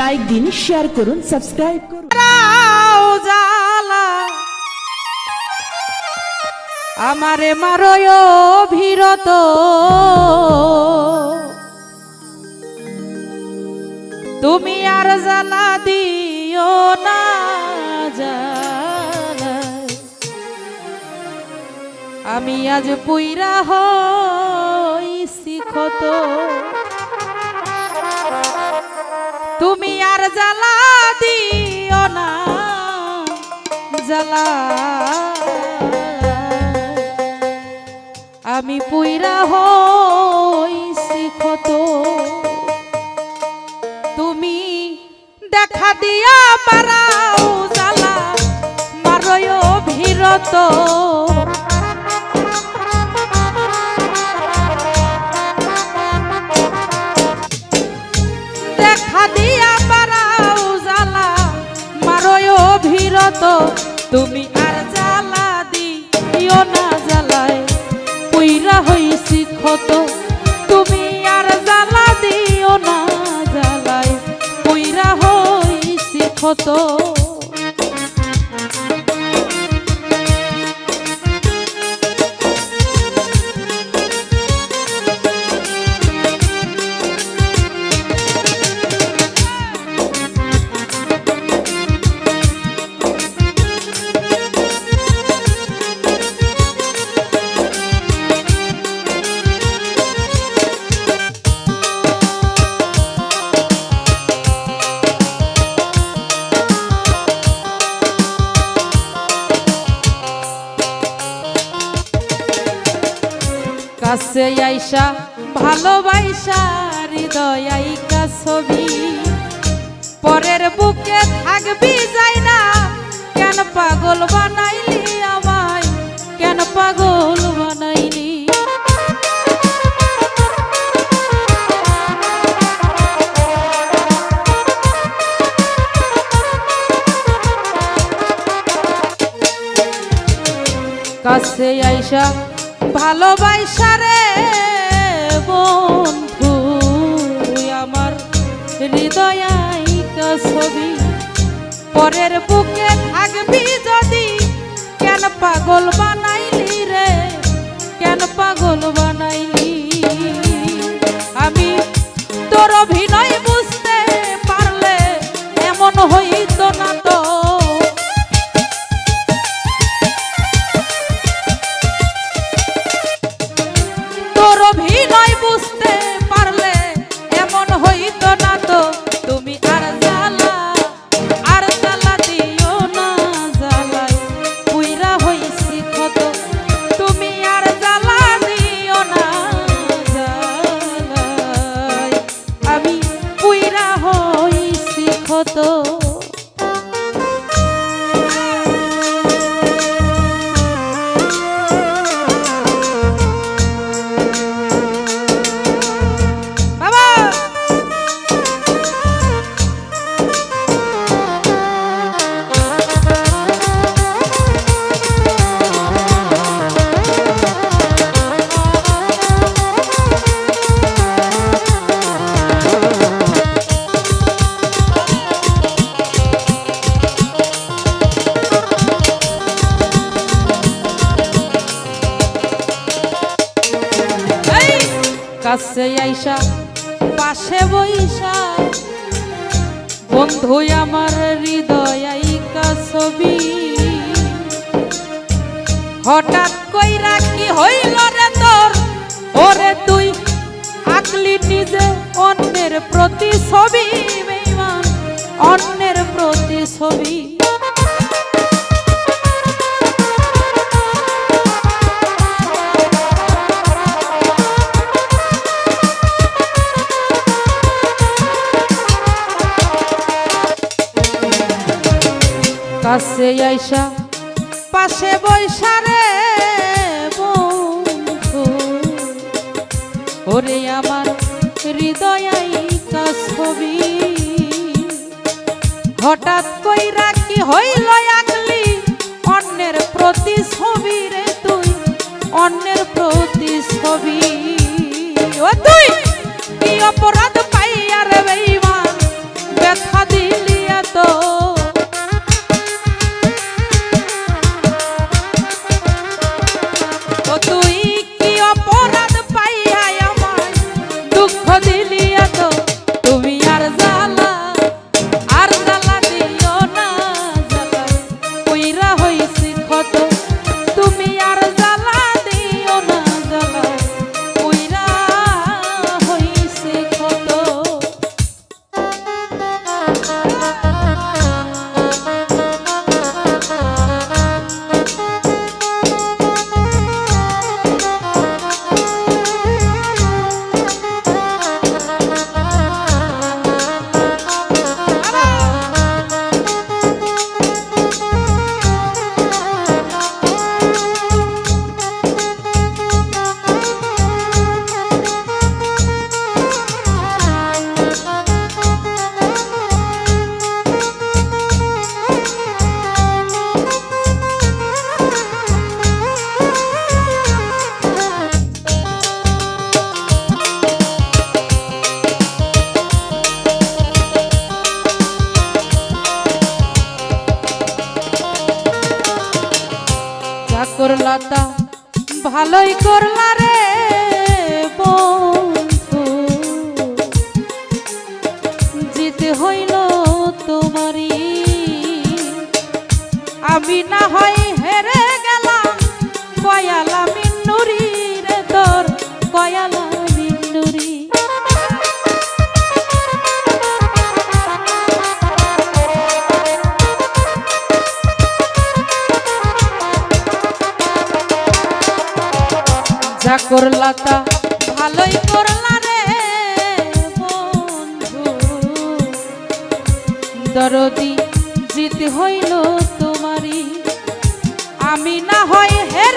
Like দিন share করুন subscribe করুন। আমারে মারয় ভীরত তুমি আর জ্বালা দিও না আমি আজ পুইরা হইছি ক্ষত। তুমি আর জ্বালা দিও না জ্বালা। আমি পুইরা হিখত তুমি দেখা দিয়া ভীরত তুমি আর জ্বালা দিও না জ্বালায়। পুইরা হইছি ক্ষত, তুমি আর জ্বালা দিও না জ্বালায়। পুইরা হইছি ক্ষত। কাছে আইসা ভালোবাসা হৃদয় আইকা ছবি। পরের বুকে থাকবি যাই না, কেন পাগল বানাইলি আমায়, কেন পাগল বানাইলি? কাছে আইসা ভালোবাসা রে বন্ধু আমার হৃদয় ছবি। পরের বুকে থাকবি যদি কেন পাগল বানাইলি কাছে আইসা, পাশে বইসা। বন্ধু, আমার হৃদয় আইকা ছবি। হঠাৎ কইরা কি হইল রে তোর? ওরে তুই আকলি নিজে অন্যের প্রতি ছবি অন্যের প্রতি ছবি কাছে আইসা, পাশে বৈশা রে বন্ধু। ওরে আমার হৃদয় আইকা ছবি হঠাৎ কইরা কি হইল অন্যের প্রতি ছবি রে তুই, অন্যের ভালোই করলা রে বন্ধু। জিতে হইল তোমারি আমি না হয় হেরে গেলাম কয়ালা যা করলা তা। ভালোই করলা রে দরদি জিত হইল তোমারই। আমি না হয় কয়ালাম